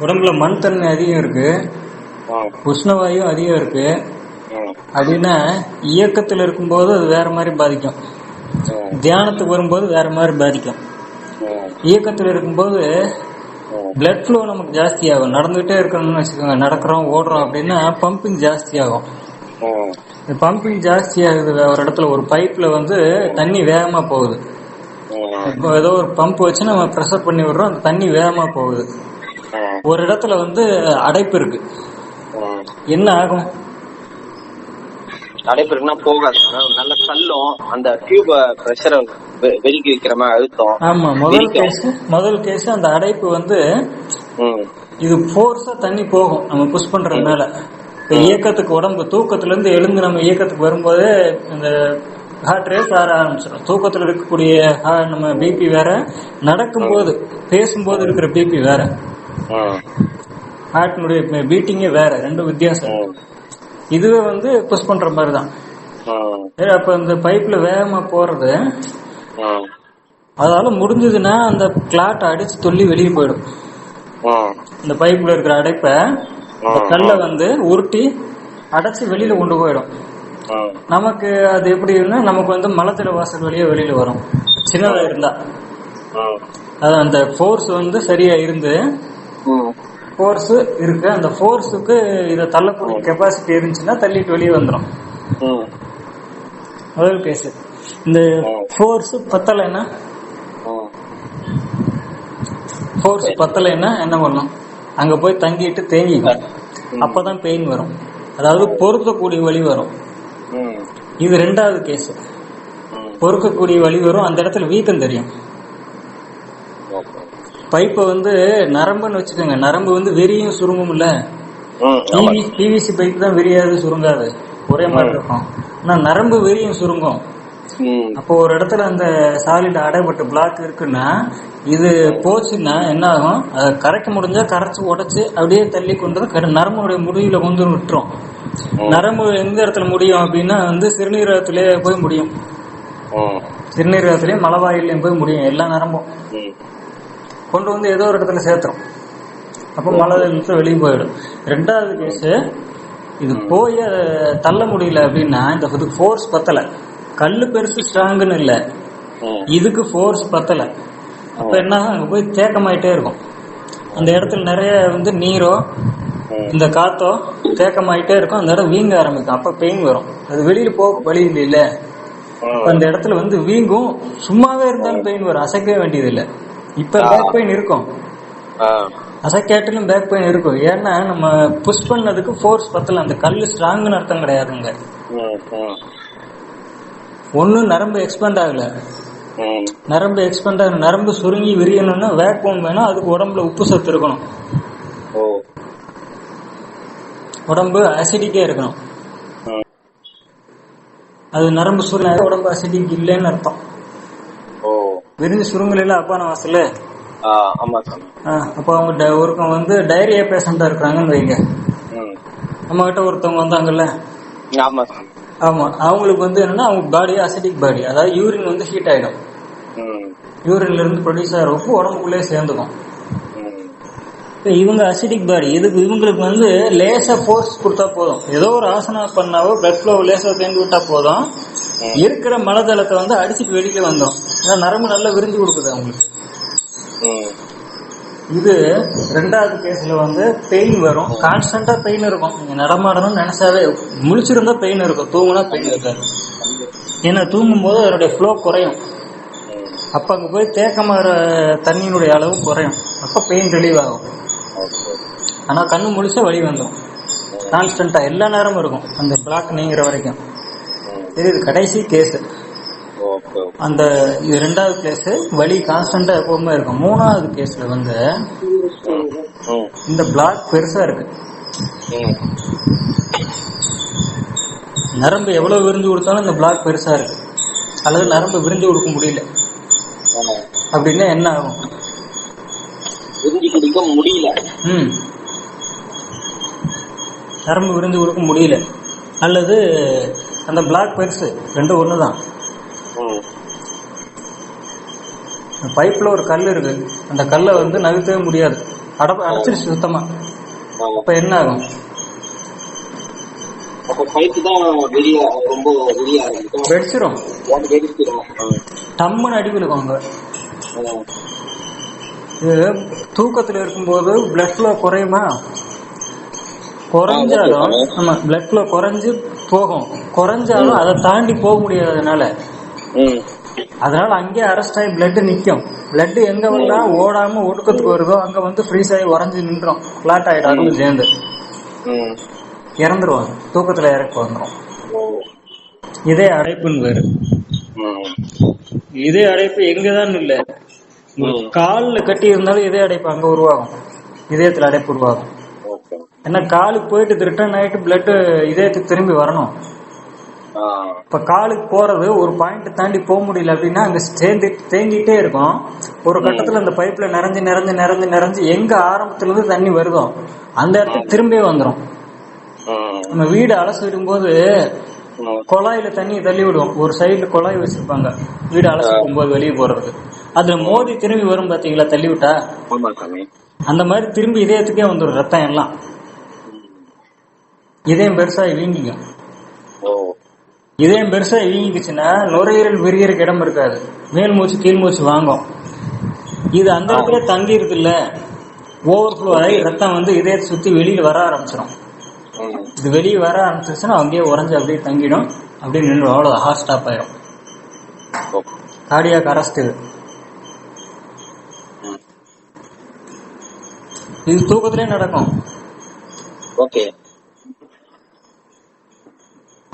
உடம்புல மண் தன்மை அதிகம் இருக்கு. உஷ்ணவாயு அதிகம் இருக்கு. அப்படின்னா இயக்கத்தில் இருக்கும்போது அது வேற மாதிரி பாதிக்கும். தியானத்துக்கு வரும்போது வேற மாதிரி பாதிக்கும். இயக்கத்தில் இருக்கும்போது பிளட் ஃப்ளோ நமக்கு ஜாஸ்தி ஆகும் நடந்துகிட்டே இருக்கணும்னு வச்சுக்கோங்க. நடக்கிறோம் ஓடுறோம் அப்படின்னா பம்பிங் ஜாஸ்தி ஆகும் பம்பிங் ஜாஸ்தி ஆகுது ஒரு இடத்துல ஒரு பைப்ல வந்து தண்ணி வேகமா போகுது. இப்போ ஏதோ ஒரு பம்ப் வச்சு நம்ம ப்ரெஷர் பண்ணி விடுறோம். அந்த தண்ணி வேகமா போகுது. ஒரு இடத்துல வந்து அடைப்பு இருக்கு. என்ன ஆகும்? அடைப்பு இருக்குன்னா போகாது. நல்ல தள்ளும். அந்த டியூப பிரஷரை வெளிக்கு வைக்கிற மாதிரி அழுத்தம். ஆமா முதல். கேஸ் முதல் கேஸ் அந்த அடைப்பு வந்து இது ஃபோர்ஸா தண்ணி போகும். நம்ம புஷ் பண்றதுனால. இப்ப இயக்கத்துக்கு உடம்பு தூக்கத்துல இருந்து எழுந்து நம்ம இயக்கத்துக்கு வரும்போது இந்த ஹார்ட் ரேஸ் ஆற ஆரம்பிச்சிடும் தூக்கத்துல இருக்கக்கூடிய நம்ம பிபி வேற நடக்கும்போது பேசும்போது இருக்கிற பிபி வேற. ஹார்ட்னுடைய பீட்டிங்கே வேற ரெண்டும் வித்தியாசம். இதுவே வந்து புஷ் பண்ற மாதிரி தான் அப்ப இந்த பைப்ல வேகமா போறது அதால முடிஞ்சதுன்னா அந்த கிளாட் அடிச்சு துள்ளி வெளியே போயிடும். இந்த பைப்ல இருக்கிற அடைப்ப கல்லை வந்து உருட்டி அடைச்சு வெளியில கொண்டு போயிடும். நமக்கு அது எப்படின்னா நமக்கு வந்து மலத்தில வாசல் வழியா வெளியில வரும். சின்னதா இருந்தா. ம், அது அந்த ஃபோர்ஸ் வந்து சரியா இருந்து ஃபோர்ஸ் இருக்கு. அந்த ஃபோர்ஸுக்கு இதை தள்ளக்கூடிய கெப்பாசிட்டி இருந்துச்சுன்னா தள்ளிட்டு வெளியே வந்துடும் முதல் கேஸ் இந்த ஃபோர்ஸ் பத்தலைன்னா. ஃபோர்ஸ் பத்தலைன்னா என்ன பண்ணும்? அங்க போய் தங்கிட்டு தேங்கிக்கும். அப்பதான் பெயின் வரும். அதாவது பொறுக்கக்கூடிய வலி வரும். இது ரெண்டாவது கேஸ். பொறுக்கக்கூடிய வலி வரும். அந்த இடத்துல வீக்கம் தெரியும். பைப்பை வந்து நரம்புன்னு வச்சுக்கோங்க. நரம்பு வந்து வெறியும் சுருங்கும் இல்ல. பிவிசி பைப் தான் விரியாது சுருங்காது. ஒரே மாதிரி இருக்கும். ஆனா நரம்பு வெறியும் சுருங்கும். அப்போ ஒரு இடத்துல அந்த சாலிட் அடைபட்ட பிளாக் இருக்குன்னா இது போச்சுன்னா என்ன ஆகும் அதை கரைக்க முடிஞ்சா கரைச்சு உடைச்சு அப்படியே தள்ளி கொண்டு வந்து நரம்புடைய முடிவுல கொண்டு விட்டுரும். நரம்பு எந்த இடத்துல முடியும் அப்படின்னா வந்து சிறுநீரகத்திலே போய் முடியும். சிறுநீரகத்திலேயும் மலவாயிலையும் போய் முடியும். எல்லா நரம்பும். கொண்டு வந்து ஏதோ ஒரு இடத்துல சேர்த்துரும். அப்போ மழை இழுத்து வெளியே போயிடும். ரெண்டாவது கேஸ் இது போய் அதை தள்ள முடியல அப்படின்னா இந்த இதுக்கு ஃபோர்ஸ் பத்தல. கல்லு பெருசு ஸ்ட்ராங்குன்னு இல்லை. இதுக்கு ஃபோர்ஸ் பத்தல. அப்ப என்ன? அங்க போய் தேக்கமாயிட்டே இருக்கும். அந்த இடத்துல நிறைய வந்து நீரோ. இந்த காத்தோ தேக்கமாயிட்டே இருக்கும். அந்த இடம் வீங்க ஆரம்பிக்கும். அப்ப பெயின் வரும். அது வெளியில போக வழி இல்ல. அந்த இடத்துல வந்து வீங்கும். சும்மாவே இருந்தாலும் பெயின் வரும். அசைக்கவே வேண்டியது இல்ல இப்ப பேக் பெயின் இருக்கும். அசைக்காட்டிலும் பேக் பெயின் இருக்கும். ஏன்னா நம்ம புஷ் பண்ணதுக்கு ஃபோர்ஸ் பத்தல. அந்த கல்லு ஸ்ட்ராங்னு அர்த்தம் கிடையாதுங்க. ஒன்னும் நரம்பு எக்ஸ்பேண்ட் ஆகல. நரம்பு எக்ஸ்பேண்ட் ஆகணும் நரம்பு சுருங்கி விரியணும்னா வேக்யூம் வேணும். அதுக்கு உடம்புல உப்பு சத்து இருக்கணும். உடம்பு அசிடிக்கே இருக்கணும். அது நரம்பு சுருங்க உடம்பு அசிடிக் இல்லைன்னு அர்த்தம். ஓ விரிஞ்சு சுருங்கல அப்பான வாசல்ல? ஆ, ஆமா சாமி அப்போ அவங்க ஒருத்தவங்க வந்து டைரியா பேஷண்டா இருக்கிறாங்கன்னு வைங்க. நம்ம கிட்ட ஒருத்தவங்க வந்தாங்கல்ல? ஆமா ஆமா அவங்களுக்கு வந்து என்னன்னா அவங்க பாடி அசிடிக் பாடி அதாவது யூரின் வந்து ஹீட் ஆயிடும். யூரின்ல இருந்து ப்ரொடியூஸ் ஆகிற உப்பு உடம்புக்குள்ளே சேர்ந்துக்கும் இவங்க அசிடிக் பாடி இதுக்கு இவங்களுக்கு வந்து லேசா ஃபோர்ஸ் கொடுத்தா போதும். ஏதோ ஒரு ஆசனா பண்ணாவோ பிளட் ஃப்ளோ லேசா தேங்கி விட்டா போதும். இருக்கிற மலதளத்தை வந்து அடிச்சுட்டு வெளியில வந்துடும் ஏன்னா நரம்பு நல்லா விரிஞ்சு கொடுக்குது அவங்களுக்கு. இது ரெண்டாவது கேஸ்ல வந்து பெயின் வரும். கான்ஸ்டன்டா பெயின் இருக்கும். நீங்க நடமாடணும்னு நினைச்சாவே முழிச்சிருந்தா பெயின் இருக்கும். தூங்குனா பெயின் இருக்காது. ஏன்னா தூங்கும் போது அதனுடைய ஃப்ளோ குறையும். அப்ப அங்க போய் தேக்கமாகிற தண்ணியினுடைய அளவு குறையும். அப்ப பெயின் ரிலீவ் ஆகும். ஆனா கண்ணு முழிச்சா வலி வந்துடும் கான்ஸ்டன்டா எல்லா நேரமும் இருக்கும். அந்த பிளாக் நீங்கிற வரைக்கும். இது கடைசி கேஸ். அந்த இது ரெண்டாவது கேஸ் வலி கான்ஸ்டன்டா எப்பவுமே இருக்கும். மூணாவது கேஸ்ல வந்து இந்த பிளாக் பெருசா இருக்கு. நரம்பு எவ்வளவு விரிஞ்சு கொடுத்தாலும் இந்த பிளாக் பெருசா இருக்கு. அல்லது நரம்பு விரிஞ்சு கொடுக்க முடியல. அப்படின்னா என்ன ஆகும்? உறிஞ்சி குடிக்க முடியல. ம். நரம்பு விரிஞ்சு கொடுக்க முடியல. அல்லது அந்த பிளாக் பெருசு ரெண்டும் ஒன்று தான் ம், பைப்பில் ஒரு கல் இருக்கு. அந்த கல்லை வந்து நகர்த்தவே முடியாது. அட அடைச்சிருச்சு சுத்தமா. ஆ. அப்ப என்ன ஆகும்? வெடிச்சிரும். டம்முன்னு அடி விழுகும் அங்க. இது தூக்கத்துல இருக்கும்போது பிளட் ஃப்ளோ குறையுமா? குறைஞ்சாலும் ஆமா பிளட் ஃப்ளோ குறைஞ்சு போகும். குறைஞ்சாலும் அதை தாண்டி போக முடியாததுனால. அதனால அங்கேயே அரெஸ்ட் ஆகி பிளட் நிக்கும். பிளட் எங்க வந்தா ஓடாம ஒடுக்கத்துக்கு வருதோ அங்க வந்து ஃப்ரீஸ் ஆகி உறைஞ்சு நின்றோம். கிளாட் ஆயிடும் சேர்ந்து. இறந்துருவாங்க. தூக்கத்துல இறக்க வந்துரும். ஓ. இதே அடைப்புன்னு வேறு. இதே அடைப்பு எங்கதான் இல்ல. கால்ல கட்டி இருந்தாலும் இதே அடைப்பு அங்க உருவாகும். இதயத்துல அடைப்பு உருவாகும். ஏன்னா காலுக்கு போயிட்டு ரிட்டர்ன் ஆயிட்டு பிளட் இதயத்துக்கு திரும்பி வரணும். இப்ப காலுக்கு போறது ஒரு பாயிண்ட் தாண்டி போக முடியல அப்படின்னா அங்க தேங்கி தேங்கிட்டே இருக்கும். ஒரு கட்டத்துல அந்த பைப்ல நிறைஞ்சு நிறைஞ்சு நிறைஞ்சு நிறைஞ்சு எங்க ஆரம்பத்துல இருந்து தண்ணி வருதோ அந்த இடத்துக்கு திரும்பி வந்துரும். ம். நம்ம வீடு அலசி விடும்போது. குழாயில தண்ணி தள்ளி விடுவோம். ஒரு சைடுல குழாய் வச்சிருப்பாங்க. வீடு அலசி விடும்போது வெளியே போறதுக்கு அதுல மோதி திரும்பி வரும் பாத்தீங்களா தள்ளி விட்டா? அந்த மாதிரி திரும்பி இதயத்துக்கே வந்துடும் ரத்தம் எல்லாம். இதயம் பெருசா வீங்கிக்கும். ஓ. இதயம் பெருசா வீங்கிக்குச்சுன்னா நுரையீரல் விரியறதுக்கு இடம் இருக்காது. மேல் மூச்சு கீழ் மூச்சு வாங்கும். இது அந்த இடத்துல தங்கிருது இல்ல ஓவர்ஃப்ளோ ஆகி ரத்தம் வந்து இதயத்தை சுத்தி வெளியில வர ஆரம்பிச்சிடும். இது வெளியே வர ஆரம்பிச்சிருச்சுன்னா அங்கேயே உறைஞ்சு அப்படியே தங்கிடும். அப்படியே நின்று அவ்வளவு ஹார்ட் ஸ்டாப் ஆயிடும் கார்டியாக் அரெஸ்ட் இது. இது தூக்கத்திலே நடக்கும். ஓகே.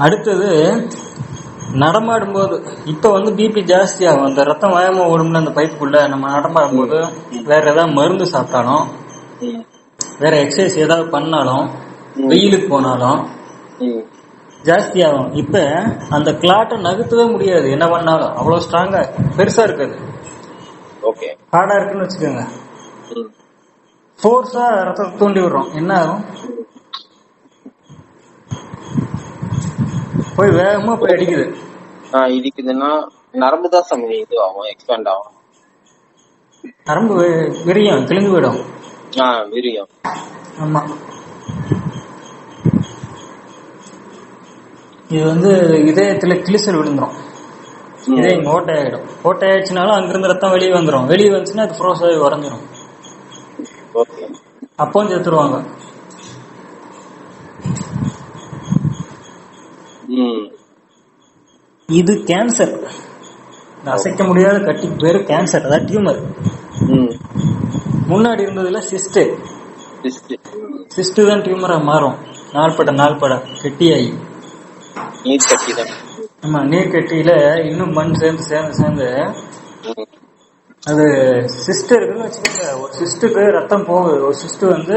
அடுத்தது நடமாடும் போது இப்ப வந்து பிபி ஜாஸ்தி ஆகும் அந்த ரத்தம் வேகமா ஓடும்ல அந்த பைப்புக்குள்ள நம்ம நடமாடும் போது வேற ஏதாவது மருந்து சாப்பிட்டாலும். வேற எக்ஸசைஸ் ஏதாவது பண்ணாலும் வெயிலுக்கு போனாலும் ம். ஜாஸ்தி ஆகும் இப்ப அந்த கிளாட்டை நகர்த்தவே முடியாது என்ன பண்ணாலும் அவ்வளவு ஸ்ட்ராங்கா பெருசா இருக்காது ஓகே ஹார்டா இருக்குன்னு வச்சுக்கோங்க ம். ஃபோர்ஸா ரத்தத்தை தூண்டி விடுறோம் என்ன ஆகும் போய் வேகமா போய் அடிக்குது. ஆ இதுக்குதுன்னா நரம்பு தான் சாமி இது ஆகும் எக்ஸ்பேண்ட் ஆகும். நரம்பு விரியும் கிழிஞ்சு போயிடும். ஆ விரியும். ஆமா. இது வந்து இதயத்துல கிழிசல் விழுந்துரும். இதயம் ஓட்டை ஆயிடும் ஓட்டை ஆயிடுச்சுனாலும் அங்கிருந்து ரத்தம் வெளியே வந்துரும். வெளியே வந்துச்சுன்னா அது ஃப்ரோஸ் ஆகி உறைஞ்சிரும். ஓகே. அப்பவும் செத்துருவாங்க. இது கேன்சர் அசைக்க முடியாத கட்டி பேரு கேன்சர் அதாவது டியூமர் முன்னாடி இருந்ததுல சிஸ்ட் சிஸ்ட் தான் டியூமரா மாறும். நாள்பட நாள்பட கெட்டியாகி நீர் கட்டி தான் ஆமா நீர் கட்டியில இன்னும் மண் சேர்ந்து சேர்ந்து சேர்ந்து. அது சிஸ்ட் இருக்குன்னு வச்சுக்கோங்க. ஒரு சிஸ்டுக்கு ரத்தம் போகுது. ஒரு சிஸ்ட் வந்து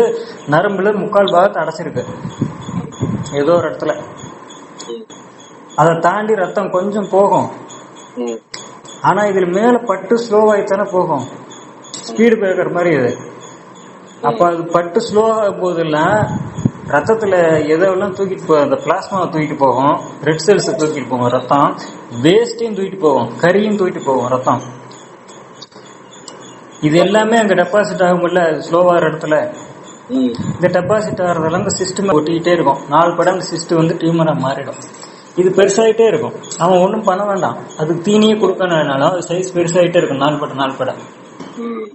நரம்புல முக்கால் பாகத்தை அடைச்சிருக்கு. ஏதோ ஒரு இடத்துல. அதை தாண்டி ரத்தம் கொஞ்சம் போகும். ஆனா இதுல மேல பட்டு ஸ்லோவாயித்தானே போகும். ஸ்பீடு பிரேக்கர் மாதிரி இது அப்ப அது பட்டு ஸ்லோ ஆகும் போதெல்லாம் ரத்தத்துல எதெல்லாம் தூக்கிட்டு போ அந்த பிளாஸ்மாவை தூக்கிட்டு போகும். ரெட் செல்ஸ் தூக்கிட்டு போகும் ரத்தம். வேஸ்டையும் தூக்கிட்டு போகும். கரியும் தூக்கிட்டு போகும் ரத்தம். இது எல்லாமே அங்க டெபாசிட் ஆகும்ல ஸ்லோவாகிற இடத்துல. இந்த டெபாசிட் ஆகிறதெல்லாம் இந்த சிஸ்டம் ஒட்டிக்கிட்டே இருக்கும். நாலு படம் அந்த சிஸ்ட் வந்து டியூமரா மாறிடும். இது பெருசாயிட்டே இருக்கும். அவன் ஒன்றும் பண்ண வேண்டாம். அதுக்கு தீனியே கொடுக்கணும்னாலும் அது சைஸ் பெருசாயிட்டே இருக்கும். நாலு படம் நாலு படம் ம்.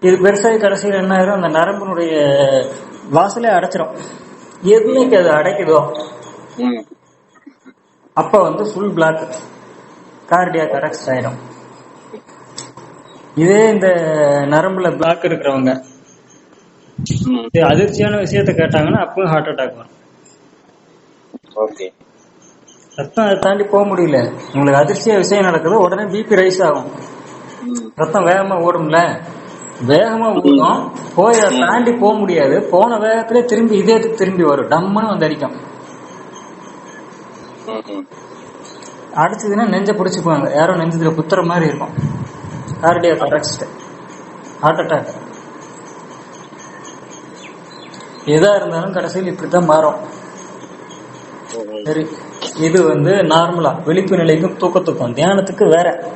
இது பெருசாகி கடைசியில் என்ன ஆயிரும்? அந்த நரம்பினுடைய வாசலே அடைச்சிரும். எதுவுமே அது அடைக்குதோ. அப்ப வந்து ஃபுல் பிளாக் கார்டியாக் அரெஸ்ட் ஆயிடும் இதே இந்த நரம்புல பிளாக் இருக்கிறவங்க அதிர்ச்சியான விஷயத்த கேட்டாங்கன்னா அப்பவும் ஹார்ட் அட்டாக் வரும். ஓகே. ரத்தம் அதை தாண்டி போக முடியல. உங்களுக்கு அதிர்ச்சியா விஷயம் நடக்குது உடனே பிபி ரைஸ் ஆகும். ரத்தம் வேகமா ஓடும்ல. வேகமா ஓடும். போய் அதை தாண்டி போக முடியாது. போன வேகத்திலே திரும்பி இதே திரும்பி வரும். டம்முன்னு வந்து அடிக்கும். அடிச்சதுன்னா நெஞ்ச பிடிச்சிக்குவாங்க. யாரோ நெஞ்சத்துல குத்துற மாதிரி இருக்கும். கார்டியாக் அரெஸ்ட் ஹார்ட் அட்டாக் எதா இருந்தாலும் கடைசியில் இப்படித்தான் மாறும். சரி. இது வந்து நார்மலா விழிப்பு நிலைக்கும் தூக்கத்துக்கும் தியானத்துக்கு வேற.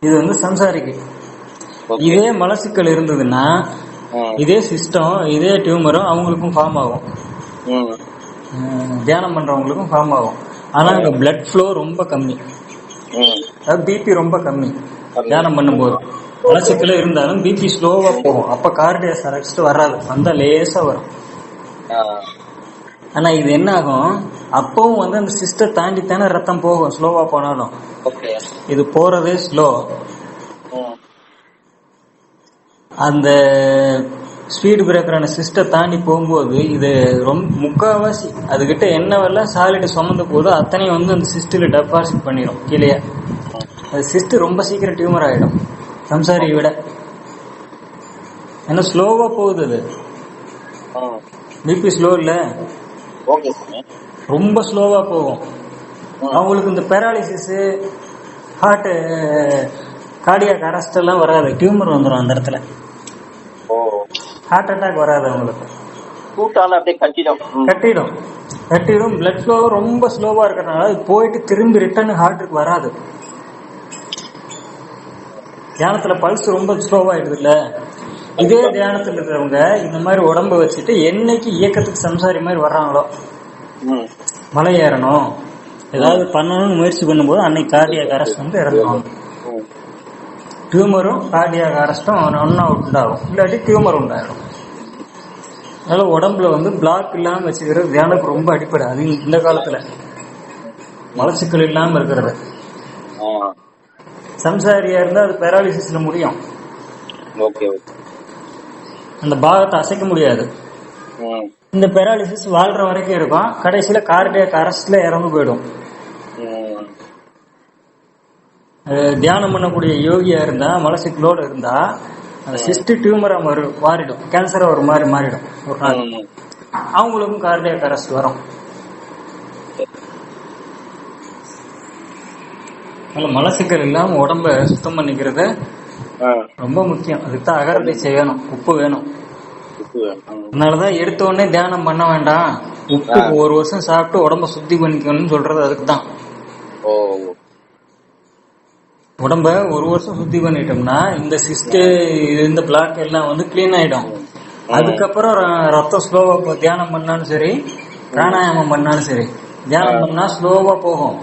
இது வந்து சம்சாரிக்கு. இதே மலச்சிக்கல் இருந்ததுன்னா. இதே சிஸ்டம் இதே டியூமரும் அவங்களுக்கும் ஃபார்ம் ஆகும். தியானம் பண்றவங்களுக்கும் ஃபார்ம் ஆகும். ஆனா அங்க பிளட் ஃப்ளோ ரொம்ப கம்மி. பிபி ரொம்ப கம்மி. தியானம் பண்ணும்போது. மலச்சிக்கல் இருந்தாலும் பிபி ஸ்லோவா போகும். அப்ப கார்டியஸ் அரெஸ்ட் வராது. வந்தா லேசா வரும். ஆ. ஆனா இது என்ன ஆகும் அப்பவும் வந்து அந்த சிஸ்டர் தாண்டி தானே ரத்தம் போகும் ஸ்லோவா போனாலும். இது போறதே ஸ்லோ. அந்த ஸ்பீடு பிரேக்கரான சிஸ்டர் தாண்டி போகும்போது இது ரொம்ப முக்காவாசி அதுகிட்ட என்னவெல்லாம் சாலிட் சுமந்து போதோ அத்தனையும் வந்து அந்த சிஸ்டில் டெபாசிட் பண்ணிடும் கீழே அது சிஸ்ட் ரொம்ப சீக்கிரம் டியூமர் ஆயிடும். சம்சாரியை விட. ஏன்னா ஸ்லோவா போகுது அது. பிபி ஸ்லோ இல்ல. ஓகே ரொம்ப ஸ்லோவா போகும். அவங்களுக்கு இந்த பேராலிசிஸ் ஹார்ட் கார்டியாக் அரெஸ்ட் எல்லாம் வராது. டியூமர் வந்துடும் அந்த இடத்துல. ஹார்ட் அட்டாக் வராது அவங்களுக்கு. கூட்டால அப்படியே கட்டிடும். ம். கட்டிடும். கட்டிடும். பிளட் ஃப்ளோ ரொம்ப ஸ்லோவா இருக்கிறதுனால அது போயிட்டு திரும்பி ரிட்டர்ன் ஹார்ட்டுக்கு வராது. தியானத்துல பல்ஸ் ரொம்ப ஸ்லோவாயிடுது இல்ல இதே தியானத்துல இருக்கிறவங்க இந்த மாதிரி உடம்ப வச்சுட்டு என்னைக்கு இயக்கத்துக்கு சம்சாரி மாதிரி வர்றாங்களோ. மலை ஏறணும் ஏதாவது பண்ணணும்னு முயற்சி பண்ணும்போது அன்னைக்கு கார்டியாக அரெஸ்ட் வந்து இறந்துருவாங்க ம். டியூமரும் கார்டியாக அரெஸ்டும் ஒன்னா உண்டாகும் இல்லாட்டி டியூமர் உண்டாயிடும் அதனால உடம்புல வந்து பிளாக் இல்லாம வச்சுக்கிறது தியானத்துக்கு ரொம்ப அடிப்படை. அது இந்த காலத்துல. மலச்சிக்கல் இல்லாம இருக்கிறது. சம்சாரியா இருந்தா அது பேராலிசிஸ்ல முடியும். Okay okay. அந்த பாகத்தை அசைக்க முடியாது. இந்த பேராலிசிஸ் வாழ்ற வரைக்கும் இருக்கும். கடைசியில கார்டியாக அரெஸ்ட்ல இறந்து போயிடும். தியானம் பண்ணக்கூடிய யோகியா இருந்தா மலசிக்கலோட இருந்தா அந்த சிஸ்ட் டியூமரா மாறி மாறிடும். கேன்சரா ஒரு மாதிரி மாறிடும். ஒரு நாள். அவங்களுக்கும் கார்டியாக் அரெஸ்ட் வரும். அதனால மலசிக்கல் இல்லாம உடம்ப சுத்தம் பண்ணிக்கிறது. ரொம்ப முக்கியம். அதுக்கு தான் அகரத்தை செய்யணும். உப்பு வேணும். உப்பு வேணும். அதனாலதான் எடுத்த உடனே தியானம் பண்ண வேண்டாம். உப்பு. ஒரு வருஷம் சாப்பிட்டு உடம்ப சுத்தி பண்ணிக்கணும்னு சொல்றது அதுக்கு தான் ஓ. உடம்ப ஒரு வருஷம் சுத்தி பண்ணிட்டோம்னா இந்த சிஸ்ட் இந்த பிளாக் எல்லாம் வந்து கிளீன் ஆயிடும். அதுக்கப்புறம் ரத்தம் ஸ்லோவா தியானம் பண்ணாலும் சரி பிராணாயாமம் பண்ணாலும் சரி தியானம் பண்ணா ஸ்லோவா போகும்.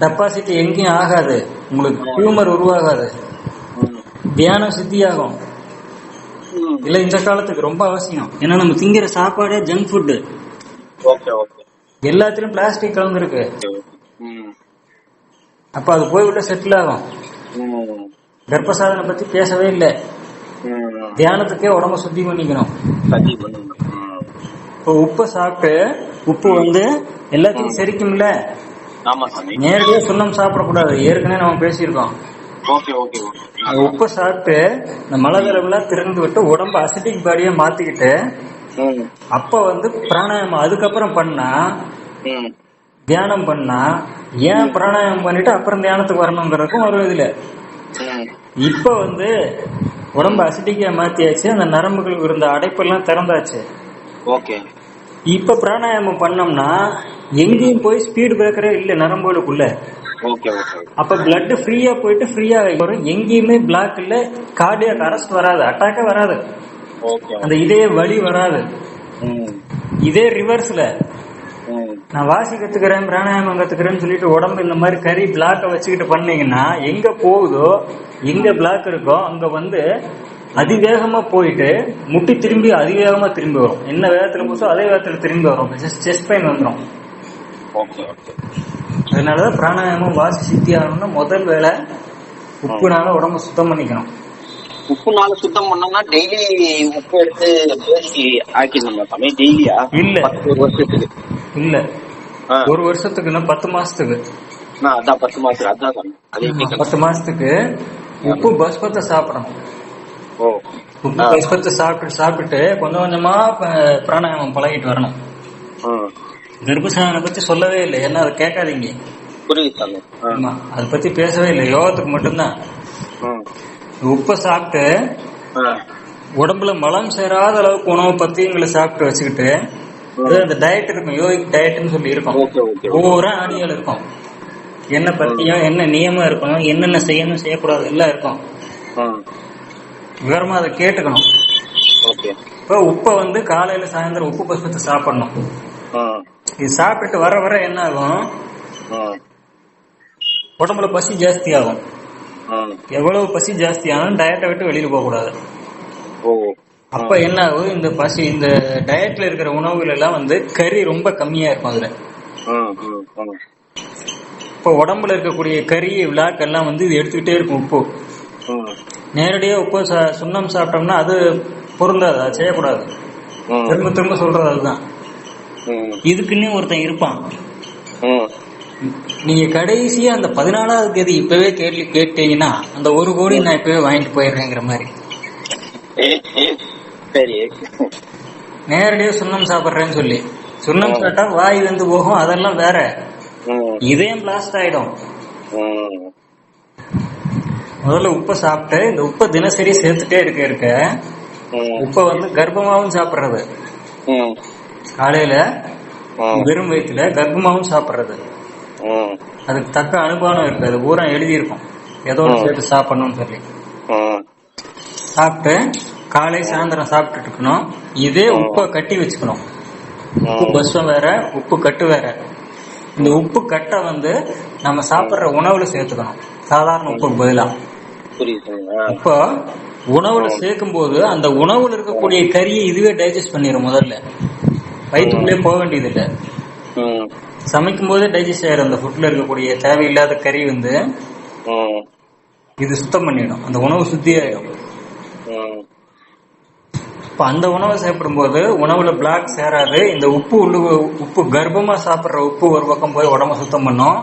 டெபாசிட் எங்கேயும் ஆகாது. உங்களுக்கு டியூமர் உருவாகாது. தியானம் சித்தியாகும். இல்ல இந்த காலத்துக்கு ரொம்ப அவசியம். ஏன்னா நம்ம திங்கிற சாப்பாடே ஜங்க் ஃபுட்டு எல்லாத்திலும் பிளாஸ்டிக் கலந்துருக்கு. அப்ப அது போய்விட்டு செட்டில் ஆகும். கர்ப்பசாதனை பத்தி பேசவே இல்லை. தியானத்துக்கே உடம்ப சுத்தி பண்ணிக்கணும். இப்போ உப்பை சாப்பிட்டு உப்பு வந்து எல்லாத்தையும் செரிக்கும்ல? நேரடியா சுண்ணம் சாப்பிடக்கூடாது. ஏற்கனவே நம்ம பேசியிருக்கோம். ஓகே உப்பை சாப்பிட்டு இந்த மலதளவுலாம் திறந்து விட்டு உடம்ப அசிட்டிக் பாடியா மாத்திக்கிட்டு. அப்ப வந்து பிராணாயாமம் அதுக்கப்புறம் பண்ணா. தியானம் பண்ணா ஏன் பிராணாயாமம் பண்ணிட்டு அப்புறம் தியானத்துக்கு வரணுங்கிறதுக்கும் ஒரு இதுல. இப்ப வந்து உடம்ப அசிட்டிக்கா மாத்தியாச்சு அந்த நரம்புகள் இருந்த அடைப்பெல்லாம் திறந்தாச்சு ஓகே இப்ப பிராணாயாமம் பண்ணோம்னா எங்கேயும் போய் ஸ்பீடு பிரேக்கரே இல்ல நரம்புகளுக்குள்ள ஓகே ஓகே அப்ப பிளட் ஃப்ரீயா போயிட்டு ஃப்ரீயா வரும் எங்கேயுமே பிளாக் இல்ல. கார்டியாக் அரெஸ்ட் வராது. அட்டாக்கே வராது. அந்த இதே வலி வராது. இதே ரிவர்ஸ்ல. நான் வாசி கத்துக்கிறேன் பிராணாயாமம் கத்துக்கிறேன்னு சொல்லிட்டு உடம்பு இந்த மாதிரி கறி பிளாக்க வச்சுக்கிட்டு பண்ணீங்கன்னா எங்க போகுதோ எங்க பிளாக் இருக்கோ அங்க வந்து அதிவேகமா போயிட்டு முட்டி திரும்பி அதிவேகமா திரும்பி வரும். என்ன வேகத்துல போச்சோ அதே வேகத்துல திரும்பி வரும். செஸ்ட் பெயின் வந்துடும் ஓகே ஓகே அதனாலதான் பிராணாயாமம் வாசி சித்தி ஆகணும்னா முதல் வேலை உப்புனால உடம்ப சுத்தம் பண்ணிக்கணும். உப்புனால சுத்தம் பண்ணோம்னா டெய்லி உப்பு எடுத்து பேசி ஆக்கிடணுமா சாமி? டெய்லியா இல்ல. ஒரு வருஷத்துக்கு. இல்ல. ஒரு வருஷத்துக்குன்னா பத்து மாசத்துக்கு. நான் அதான் பத்து மாசம் அதான் பத்து மாசத்துக்கு உப்பு பஸ்பத்தை சாப்பிடணும். உப்பு. பஸ்பத்தை சாப்பிட்டு சாப்பிட்டு கொஞ்சம் கொஞ்சமா பிராணாயாமம் பழகிட்டு வரணும். கர்ப்பசாதனை பத்தி சொல்லவே இல்லை. ஏன்னா அதை கேட்காதீங்க. புரியுது. ஆமா அதை பத்தி பேசவே இல்லை. யோகத்துக்கு மட்டும்தான். உப்பை சாப்பிட்டு. உடம்புல மலம் சேராத அளவுக்கு உணவு பத்தியங்களை சாப்பிட்டு வச்சுக்கிட்டு அந்த டயட் இருக்கும். யோகிக் டயட்னு சொல்லி இருக்கும். ஒவ்வொரு ஆணிகள் இருக்கும். என்ன பத்தியம் என்ன நியமம் இருக்கணும் என்னென்ன செய்யணும் செய்யக்கூடாது. எல்லாம் இருக்கும். விவரமா அதை கேட்டுக்கணும். இப்போ உப்பை வந்து காலையில சாயந்தரம் உப்பு பசுபத்தை சாப்பிடணும். இது சாப்பிட்டுட்டு வர வர என்ன ஆகும் உடம்புல பசி ஜாஸ்தி ஆகும் எவ்வளவு பசி ஜாஸ்தி ஆனாலும் டயட்டை விட்டு வெளியில போக கூடாது அப்ப என்ன ஆகும் இந்த பசி இந்த டயட்ல இருக்கிற உணவுகள் எல்லாம் வந்து கறி ரொம்ப கம்மியா இருக்கும் அதுல. இப்போ உடம்புல இருக்கக்கூடிய கறி விழாக்கு எல்லாம் வந்து இது எடுத்துக்கிட்டே இருக்கும் உப்பு. நேரடியா உப்பு சுண்ணம் சாப்பிட்டோம்னா அது பொருந்தாது அது செய்யக்கூடாது. திரும்ப திரும்ப சொல்றது அதுதான். இதுக்குன்னே ஒருத்தன் இருப்பான். நீங்க கடைசியா அந்த பதினாலாவது தேதி இப்பவே கேள்வி கேட்டீங்கன்னா அந்த ஒரு கோடி நான் இப்பவே வாங்கிட்டு போயிடுறேங்கிற மாதிரி. சரி நேரடியா சுண்ணம் சாப்பிடுறேன்னு சொல்லி. சுண்ணம் சாப்பிட்டா வாய் வந்து போகும் அதெல்லாம் வேற. இதயம் பிளாஸ்ட் ஆயிடும். முதல்ல உப்பை சாப்பிட்டு இந்த உப்பை தினசரி சேர்த்துட்டே இருக்க இருக்க உப்பை வந்து கர்ப்பமாவும் சாப்பிடுறது. காலையில வெறும் வயிற்றுல கர்ப்பமாவும் சாப்பிடுறது. அதுக்கு தக்க அனுபவம் இருக்கு. அது பூரா எழுதியிருக்கும். எதோட சேர்த்து சாப்பிடணும்னு சொல்லி. சாப்பிட்டு காலை சாயந்தரம் சாப்பிட்டுட்டு இருக்கணும். இதே உப்பை கட்டி வச்சுக்கணும். உப்பு பஸ்வம் வேற உப்பு கட்டு வேற. இந்த உப்பு கட்டை வந்து நம்ம சாப்பிடுற உணவுல சேர்த்துக்கணும். சாதாரண உப்புக்கு பதிலா. இப்போ உணவுல சேர்க்கும் போது அந்த உணவுல இருக்கக்கூடிய கறியை இதுவே டைஜஸ்ட் பண்ணிடும் முதல்ல. வயிற்றுக்குள்ளே போக வேண்டியது இல்லை சமைக்கும் போதே டைஜஸ்ட் ஆயிடும் அந்த ஃபுட்ல இருக்கக்கூடிய தேவையில்லாத கறி வந்து இது சுத்தம் பண்ணிடும். அந்த உணவு சுத்தி ஆயிடும் ம். இப்ப அந்த உணவை சாப்பிடும்போது உணவுல பிளாக் சேராது. இந்த உப்பு உள்ளு உப்பு கர்ப்பமா சாப்பிடுற உப்பு ஒரு பக்கம் போய் உடம்ப சுத்தம் பண்ணும்.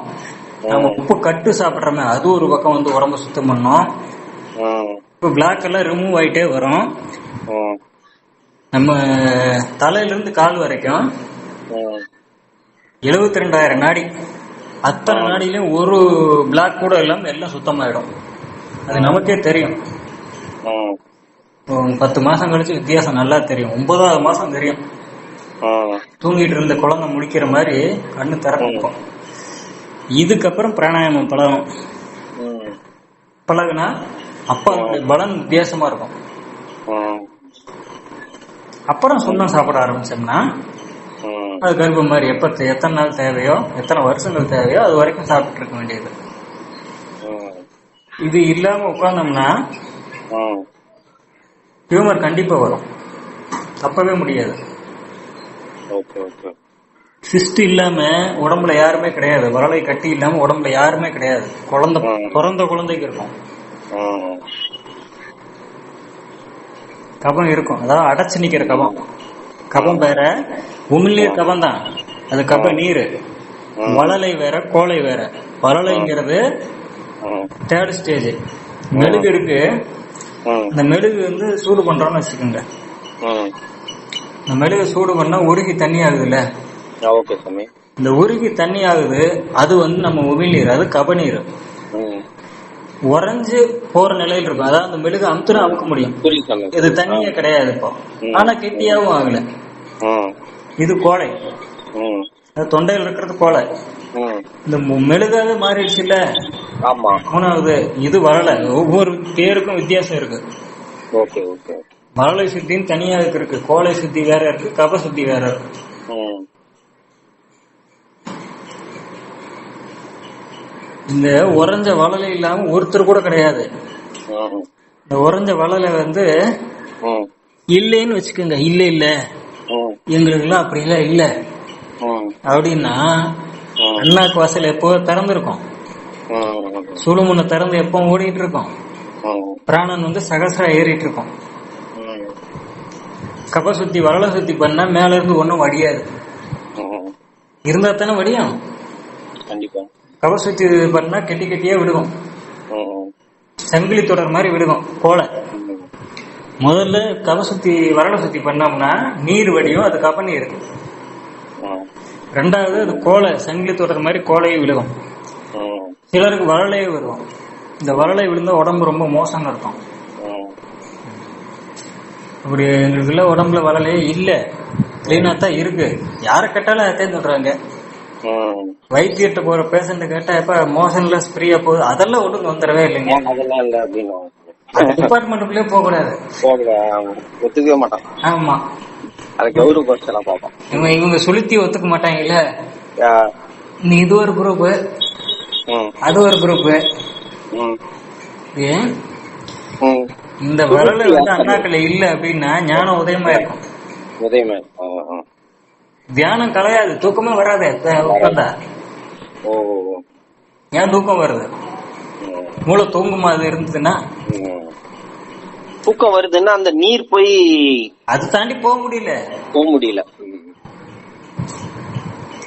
நம்ம உப்பு கட்டு சாப்பிடுறோமே அது ஒரு பக்கம் வந்து உடம்ப சுத்தம் பண்ணும். இப்போ பிளாக் எல்லாம் ரிமூவ் ஆயிட்டே வரும். நம்ம தலையில இருந்து கால் வரைக்கும் எழுபத்தி ரெண்டாயிரம் நாடி. அத்தனை நாடியிலும் ஒரு பிளாக் கூட இல்லாம எல்லாம் சுத்தமாயிடும். அது நமக்கே தெரியும். பத்து மாசம் கழிச்சு வித்தியாசம் நல்லா தெரியும். ஒன்பதாவது மாசம் தெரியும். தூங்கிட்டு இருந்த குழந்தை முடிக்கிற மாதிரி கண்ணு திறக்கும் இதுக்கப்புறம் பிராணாயாமம் பழகும். ம். பழகுனா அப்ப பலன் வித்தியாசமா இருக்கும். அப்புறம் சுண்ணம் சாப்பிட ஆரம்பிச்சோம்னா அது கர்ப்பம் மாதிரி எப்ப எத்தனை நாள் தேவையோ எத்தனை வருஷங்கள் தேவையோ அது வரைக்கும் சாப்பிட்டு இருக்க வேண்டியது. இது இல்லாம உட்கார்ந்தோம்னா டியூமர் கண்டிப்பா வரும். தப்பவே முடியாது. சிஸ்ட் இல்லாம உடம்புல யாருமே கிடையாது. வரலை கட்டி இல்லாம உடம்புல யாருமே கிடையாது. குழந்தை. பிறந்த குழந்தைக்கு இருக்கும். கபம் இருக்கும். அதாவது அடைச்சு நிக்கிற கபம். கபம் வேற உமிழ்நீர் கபம் தான். அது கப நீர். வளலை வேற கோலை வேற. வளலைங்கிறது தேர்ட் ஸ்டேஜ் மெழுகு இருக்கு. ம் இந்த மெழுகு வந்து சூடு பண்றோம்னு வச்சுக்கோங்க. இந்த மெழுகு சூடு பண்ணா உருகி தண்ணி ஆகுதுல்ல? இந்த உருகி தண்ணி ஆகுது அது வந்து நம்ம உமிழ்நீர் அது கபநீர். உறைஞ்சு போற நிலையில் இருக்கும். அதாவது அந்த மெழுகு அமுத்துனா அமுக்க முடியும். இது தண்ணியே கிடையாது இப்போ. ஆனா கெட்டியாவும் ஆகல. இது கோடை. தொண்டையில் இருக்கிறது கோலை இந்த மு- மெழுகாவே மாறிடுச்சு இல்ல ஆமா. மூணாவது இது வரல. ஒவ்வொரு பேருக்கும் வித்தியாசம் இருக்கு. Okay okay. வரலை சுத்தின்னு தனியா இருக்கு. கோலை சுத்தி வேற இருக்கு. கப சுத்தி வேற இருக்கு. இந்த உறைஞ்ச வளலை இல்லாம ஒருத்தர் கூட கிடையாது. இந்த உறைஞ்ச வளலை வந்து இல்லைன்னு வச்சுக்கோங்க. இல்ல இல்ல. ம் எங்களுக்கு எல்லாம் அப்படி எல்லாம் இல்ல. அப்படின்னா அண்ணாக்கு வாசல் எப்போ திறந்திருக்கும்? சுழுமுனை திறந்து எப்போ ஓடிட்டு இருக்கும் பிராணன் வந்து சகசரா ஏறிட்டு இருக்கும் கப சுத்தி வரல சுத்தி பண்ணா மேல இருந்து ஒண்ணும் வடியாது. இருந்தா தானே வடியும்? கண்டிப்பா. கவர் சுத்தி பண்ணா கெட்டி கெட்டியே விடுவோம். சங்கிலி தொடர் மாதிரி விடுவோம் கோலை. முதல்ல கவர் சுத்தி வரலை சுத்தி பண்ணோம்னா நீர் வடியும் அது கபனி இருக்கும் ரெண்டாவது அது கோலை சங்கிலி தொடர் மாதிரி கோலையை விழுகும் சிலருக்கு வரலையே விடுவோம். இந்த வரலை விழுந்தா உடம்பு ரொம்ப மோசம் இருக்கும் அப்படி எங்களுக்குள்ள உடம்புல வரலையே இல்ல. கிளீனா தான் இருக்கு. யாரை கேட்டாலும் அதே சொல்றாங்க. வைத்தியர்கிட்ட போற பேஷண்ட் கேட்டா எப்ப மோஷன்ல ஃப்ரீயா போகுது? அதெல்லாம் ஒண்ணுங்க வந்துடவே இல்லைங்க. அதெல்லாம் இல்ல அப்படின்னு டிபார்ட்மெண்ட்டுக்குள்ளே போக கூடாது ஒத்துக்கவே மாட்டான். ஆமா. அதை கௌரவ குறைச்சலாம் பார்ப்பான். இவங்க இவங்க சுளுத்தி ஒத்துக்க மாட்டாங்கல்ல? நீ இது ஒரு குரூப் அது ஒரு குரூப் ஏன். இந்த விரல வந்து அண்ணாக்கள் இல்ல அப்படின்னா ஞானம் உதயமா இருக்கும். உதயமே ஆ. தியானம் கலையாது தூக்கமே வராதே உட்காந்தா. ஏன் தூக்கம் வருது? மூளை தூங்குமா அது இருந்ததுன்னா. தூக்கம் வருதுன்னா அந்த நீர் போய் அது தாண்டி போக முடியல. போக முடியல.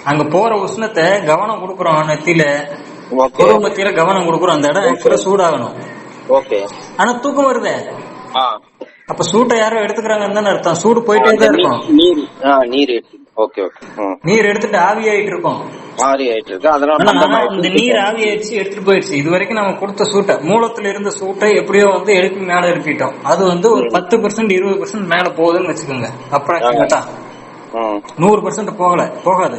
அங்க போற உஷ்ணத்தை கவனம் கொடுக்குறோம் நெத்தியில. மத்தியில கவனம் கொடுக்குறோம் அந்த இடம் சூடாகணும். ஓகே. ஆனா தூக்கம் வருதே. அப்ப சூட்டை யாரோ எடுத்துக்கிறாங்கன்னு தானே அர்த்தம். சூடு போயிட்டே தான் இருக்கும். நீர் நீர் ஓகே ஓகே. நீர் எடுத்துட்டு ஆவி ஆயிட்டு இருக்கும். மாறி ஆயிட்டு இருக்கு. அதனால இந்த. நீர் ஆவி ஆயிடுச்சு எடுத்துட்டு போயிடுச்சு. இது வரைக்கும் நம்ம கொடுத்த சூட்டை மூலத்துல இருந்த சூட்டை எப்படியோ வந்து எழுப்பி மேல எழுப்பிட்டோம் அது வந்து ஒரு பத்து பர்சன்ட் இருபது பர்சன்ட் மேல போகுதுன்னு வச்சுக்கோங்க. அப்ராக்சிமேட்டா நூறு பர்சன்ட் போகல போகாது.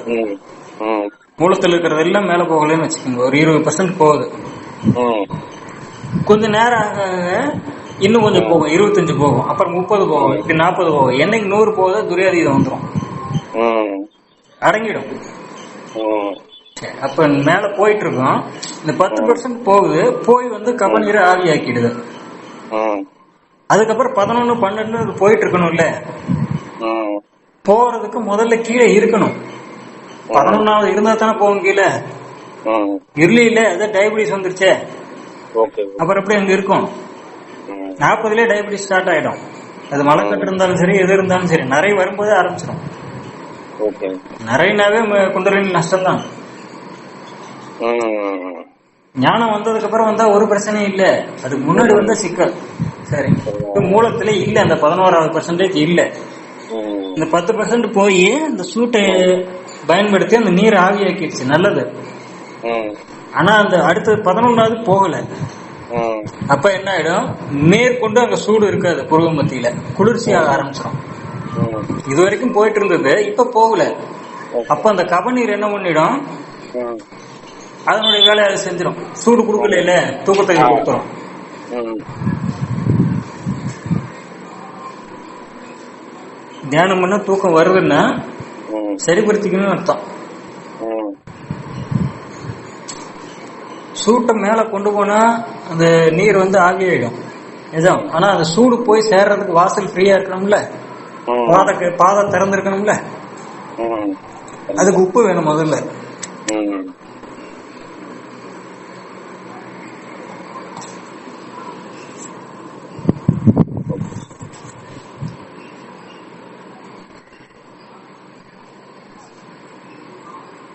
மூலத்துல இருக்கிறது எல்லாம் மேல போகலன்னு வச்சுக்கோங்க. ஒரு இருபது பர்சன்ட் போகுது. கொஞ்ச நேரம் ஆக இன்னும் கொஞ்சம் போகும். இருபத்தஞ்சு போகும். அப்புறம் முப்பது போகும். இப்படி நாற்பது போகும். என்னைக்கு நூறு போகுதோ துரியாதீதம் வந்துடும் அடங்கிடும். அப்ப மேல போயிட்டு இருக்கோம் இந்த பத்து பர்சன்ட் போகுது. போய் வந்து கபநீரை ஆவியாக்கிடுது. ம், அதுக்கப்புறம் பதினொன்னு பன்னெண்டு அது போயிட்டு இருக்கணும்ல. போறதுக்கு முதல்ல கீழே இருக்கணும். பதினொன்னாவது இருந்தா தானே போகும் கீழே. ம். இருளி இல்ல அதான் டயபிட்டிஸ் வந்துருச்சே அப்புறம் எப்படி அங்க இருக்கும்? நாற்பதுலயே டயபிட்டிஸ் ஸ்டார்ட் ஆயிடும். அது மலைக்கட்டு இருந்தாலும் சரி எது இருந்தாலும் சரி நிறைய வரும்போதே ஆரம்பிச்சிடும் ஓகே. நிறையனாவே குண்டலினி நஷ்டம் தான் ஞானம் வந்ததுக்கு அப்புறம் வந்தா ஒரு பிரச்சனையும் இல்ல. அதுக்கு முன்னாடி வந்த சிக்கல். சரி. மூலத்துல இல்ல. அந்த பதினோராவது பர்சன்டேஜ் இல்ல. இந்த பத்து பர்சன்ட் போய் அந்த சூட்டை பயன்படுத்தி அந்த நீர் ஆவியாக்கிடுச்சு நல்லது. ஆனா அந்த அடுத்த பதினொன்றாவது போகல. அப்ப என்ன ஆயிடும்? மேற்கொண்டு அங்க சூடு இருக்காது புருவ மத்தியில குளிர்ச்சியாக ஆரம்பிச்சிடும் இது வரைக்கும் போயிட்டு இருந்தது இப்ப போகல. அப்ப அந்த கபநீர் என்ன பண்ணிடும்? அதனுடைய வேலையை அது செஞ்சிடும். சூடு கொடுக்கல இல்ல தூக்கத்தை கொடுத்துரும். தியானம் பண்ண தூக்கம் வருதுன்னா சரிப்படுத்திக்கணும்னு அர்த்தம். சூட்டை மேல கொண்டு போனா அந்த நீர் வந்து ஆவியாயிடும். நிஜம். ஆனா அந்த சூடு போய் சேர்றதுக்கு வாசல் ஃப்ரீயா இருக்கணும்ல? பாதைக்கு பாதை திறந்திருக்கணும்ல. அதுக்கு உப்பு வேணும் முதல்ல.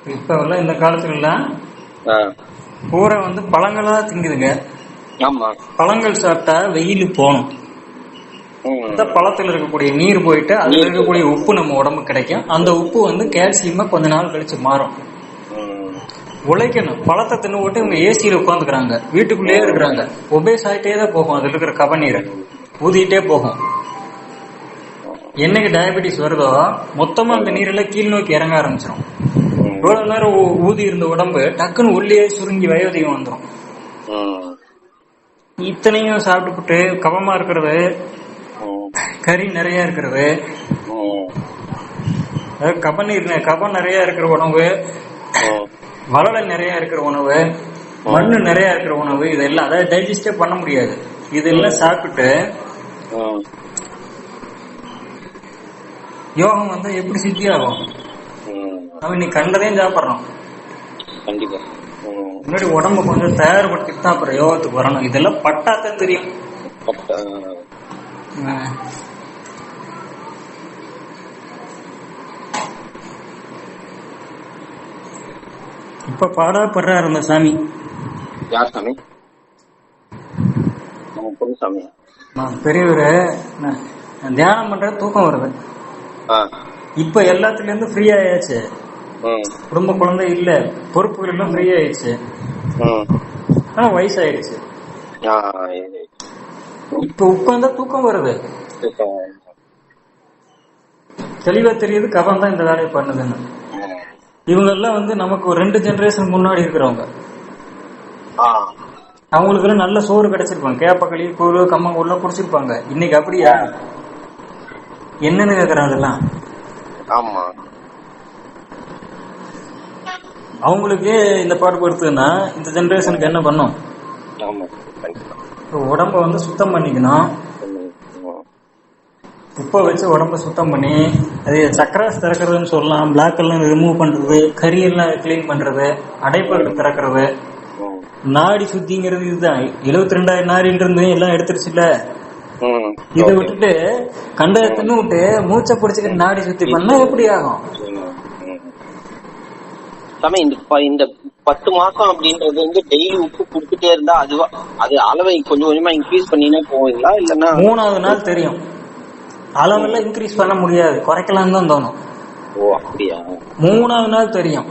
இப்ப எல்லாம் இந்த காலத்துல எல்லாம் ஆ, பூரா வந்து பழங்களா திங்குதுங்க. பழங்கள் சாப்பிட்டா வெயில் போகணும். அந்த பழத்துல இருக்கக்கூடிய நீர் போயிட்டு அதுல இருக்கக்கூடிய உப்பு நம்ம உடம்பு கிடைக்கும். அந்த உப்பு வந்து கால்சியமா கொஞ்ச நாள் கழிச்சு மாறும். உழைக்கணும். பழத்தை தின்னு போட்டு இவங்க ஏசியில உட்காந்துக்கிறாங்க வீட்டுக்குள்ளேயே இருக்கிறாங்க. ஒபேஸ் ஆயிட்டே தான் போகும். அதுல இருக்கிற கபநீரை ஊதிட்டே போகும். என்னைக்கு டயபெட்டிஸ் வருதோ மொத்தமா அந்த நீரெல்லாம் கீழ் நோக்கி இறங்க ஆரம்பிச்சிடும். இவ்வளவு நேரம் ஊதி இருந்த உடம்பு டக்குன்னு உள்ளே சுருங்கி வயோதிகம் வந்துடும். இத்தனையும் சாப்பிட்டுப்புட்டு கவமா இருக்கிறது. கறி நிறைய இருக்கிறது கபநீர் கபம் நிறைய இருக்கிற உணவு. வளலை நிறைய இருக்கிற உணவு மண்ணு நிறைய இருக்கிற உணவு இதெல்லாம் அதாவது டைஜஸ்டே பண்ண முடியாது இதெல்லாம் சாப்பிட்டுட்டு ம். யோகம் வந்து எப்படி சித்தியாகும் ம். அவன் நீ கண்டதையும் சாப்பிட்றோம் கண்டிப்பா. முன்னாடி உடம்ப கொஞ்சம் தயார்படுத்திட்டு தான் அப்புறம் யோகத்துக்கு வரணும் இதெல்லாம் பட்டாத்தான் தெரியும் ஆ. ஆஹ். இப்ப பாடாப்படுறாரு அந்த சாமி. யார் சாமி? சாமி. நான் பெரியவரு தியானம் பண்ற தூக்கம் வருது. இப்ப எல்லாத்துல இருந்து ஃப்ரீ ஆயாச்சு குடும்ப குழந்தை இல்ல பொறுப்புகள் எல்லாம் ஃப்ரீ ஆயிடுச்சு. ஆனா வயசாயிடுச்சு. இப்ப உட்கார்ந்தா தூக்கம் வருது. தெளிவா தெரியுது கவனம் தான் இந்த வேலையை பண்ணுதுன்னு. இவங்க எல்லாம் வந்து நமக்கு ஒரு ரெண்டு ஜெனரேஷன் முன்னாடி இருக்கிறவங்க. அவங்களுக்கு நல்ல சோறு கிடைச்சிருப்பாங்க. கேப்பக்களி கூழ் கம்மங்கூழ்லாம் குடிச்சிருப்பாங்க. இன்னைக்கு அப்படியா? என்னன்னு கேக்குறான் அதெல்லாம் ஆமா. அவங்களுக்கு இந்த பாடு படுத்துன்னா இந்த ஜெனரேஷனுக்கு என்ன பண்ணும்? உடம்ப வந்து சுத்தம் பண்ணிக்கணும். உப்பை வச்சு உடம்ப சுத்தம் பண்ணி அது சக்கராஸ் திறக்கிறதுன்னு சொல்லலாம் பிளாக் எல்லாம் ரிமூவ் பண்றது கரியெல்லாம் க்ளீன் பண்றது அடைப்புகள் திறக்கிறது. நாடி சுத்திங்கிறது இதுதான் எழுபத்தி ரெண்டாயிரம் நாடின்னு இருந்து எல்லாம் எடுத்துருச்சுல. இதை விட்டுட்டு கண்டதை தின்னு விட்டு மூச்சை பிடிச்சிக்கிட்டு நாடி சுத்தி பண்ணா எப்படி ஆகும். சாமி இந்த பத்து மாசம் அப்படின்றது வந்து டெய்லி உப்பு குடுத்துட்டே இருந்தா அதுவா அது அளவை கொஞ்சம் கொஞ்சமா இன்க்ரீஸ் பண்ணினே போவீங்களா இல்லன்னா? மூணாவது நாள் தெரியும். அளவெல்லாம் இன்க்ரீஸ் பண்ண முடியாது. குறைக்கலாம் தான் தோணும். ஓ அப்படியா? மூணாவது நாள் தெரியும்.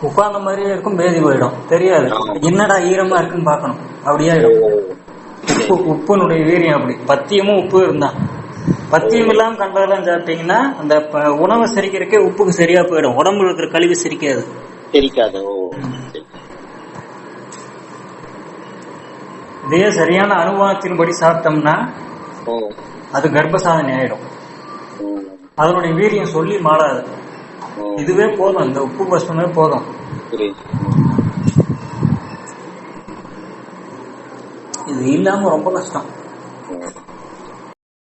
உட்கார்ந்த மாதிரியே இருக்கும் பேதி போயிடும். தெரியாது. என்னடா ஈரமா இருக்குன்னு பார்க்கணும். அப்படியாயிடும் உப்பு உப்புனுடைய வீரியம் அப்படி. பத்தியமும் உப்பு இருந்தா. பத்தியம் இல்லாம கண்டதெல்லாம் சாப்பிட்டீங்கன்னா அந்த உணவை செரிக்கிறதுக்கே உப்புக்கு சரியா போயிடும். உடம்புல இருக்கிற கழிவு செரிக்காது. தெரிக்காது ஓ. இதே சரியான அனுபவத்தின்படி சாப்பிட்டோம்னா. அது கர்ப்பசாதனை ஆயிடும். அதனுடைய வீரியம் சொல்லி மாறாது. இதுவே போதும் இந்த உப்பு பஸ்மமே போதும் இது இல்லாம ரொம்ப கஷ்டம்.